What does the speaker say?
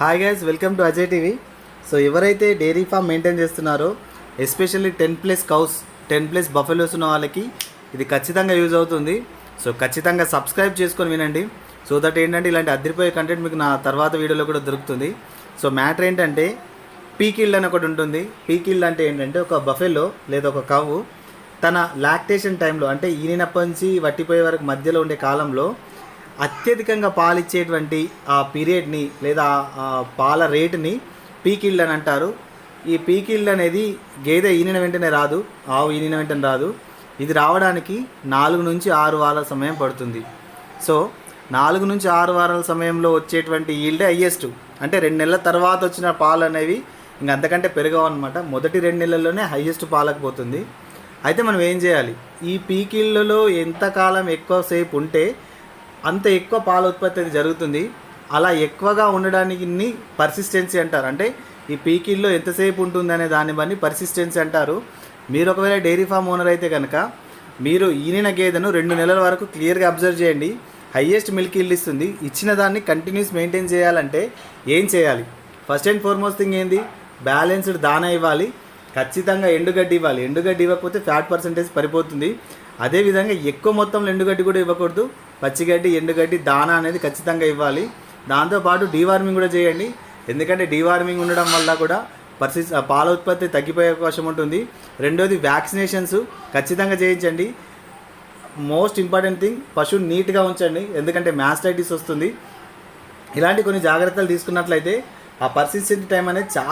Hi guys welcome to Ajay TV so ఎవరైతే dairy farm maintain చేస్తున్నారో especially ten plus cows ten plus buffaloes ఉన్న వాళ్ళకి ఇది ఖచ్చితంగా యూజ్ అవుతుంది. సో ఖచ్చితంగా సబ్స్క్రైబ్ చేసుకొని వినండి. సో దట్ ఏంటంటే ఇలాంటి అదిరిపోయే కంటెంట్ మీకు నా తర్వాత వీడియోలో కూడా దొరుకుతుంది. సో మ్యాటర్ ఏంటంటే పీకిల్డ్ అని ఒకటి ఉంటుంది. పీకిల్డ్ అంటే ఏంటంటే ఒక బఫెలో లేదా ఒక కవ్వు తన లాక్టేషన్ టైంలో అంటే ఈనినప్పటి నుంచి వట్టిపోయే వరకు మధ్యలో ఉండే కాలంలో అత్యధికంగా పాలిచ్చేటువంటి ఆ పీరియడ్ని లేదా ఆ పాల రేటుని పీకిల్డ్ అని అంటారు. ఈ పీకిళ్ళు అనేది గేదె ఈనిన వెంటనే రాదు ఆవు ఈనిన వెంటనే రాదు. ఇది రావడానికి నాలుగు నుంచి ఆరు వారాల సమయం పడుతుంది. సో నాలుగు నుంచి ఆరు వారాల సమయంలో వచ్చేటువంటి ఈల్డే హయ్యెస్ట్ అంటే రెండు నెలల తర్వాత వచ్చిన పాలు అనేవి ఇంకా అంతకంటే పెరగవన్నమాట. మొదటి రెండు నెలల్లోనే హయ్యెస్ట్ పాలకు పోతుంది. అయితే మనం ఏం చేయాలి? ఈ పీకిళ్ళలో ఎంతకాలం ఎక్కువసేపు ఉంటే అంత ఎక్కువ పాల ఉత్పత్తి అది జరుగుతుంది. అలా ఎక్కువగా ఉండడానికి పర్సిస్టెన్సీ అంటారు. అంటే ఈ పీకిల్లో ఎంతసేపు ఉంటుంది అనే దాన్ని బట్టి పర్సిస్టెన్సీ అంటారు. మీరు ఒకవేళ డైరీ ఫామ్ ఓనర్ అయితే కనుక మీరు ఈనిన గేదెను రెండు నెలల వరకు క్లియర్గా అబ్జర్వ్ చేయండి. హయ్యెస్ట్ మిల్క్ ఇల్లు ఇస్తుంది. ఇచ్చిన దాన్ని కంటిన్యూస్ మెయింటైన్ చేయాలంటే ఏం చేయాలి? ఫస్ట్ అండ్ ఫార్మోస్ట్ థింగ్ ఏంది? బ్యాలెన్స్డ్ దాన ఇవ్వాలి. ఖచ్చితంగా ఎండుగడ్డి ఇవ్వాలి. ఎండుగడ్డి ఇవ్వకపోతే ఫ్యాట్ పర్సంటేజ్ పడిపోతుంది అదేవిధంగా ఎక్కువ మొత్తంలో ఎండుగడ్డి కూడా ఇవ్వకూడదు. పచ్చిగడ్డి ఎండుగడ్డి దానా అనేది ఖచ్చితంగా ఇవ్వాలి. దాంతోపాటు డీవార్మింగ్ కూడా చేయండి. ఎందుకంటే డీవార్మింగ్ ఉండడం వల్ల కూడా పరిస్థితి పాల ఉత్పత్తి తగ్గిపోయే అవకాశం ఉంటుంది. రెండోది వ్యాక్సినేషన్స్ ఖచ్చితంగా చేయించండి. మోస్ట్ ఇంపార్టెంట్ థింగ్ పశువుని నీట్గా ఉంచండి. ఎందుకంటే మ్యాస్టైటిస్ వస్తుంది. ఇలాంటి కొన్ని జాగ్రత్తలు తీసుకున్నట్లయితే ఆ పర్సిస్టెంట్ టైం అనేది చాలా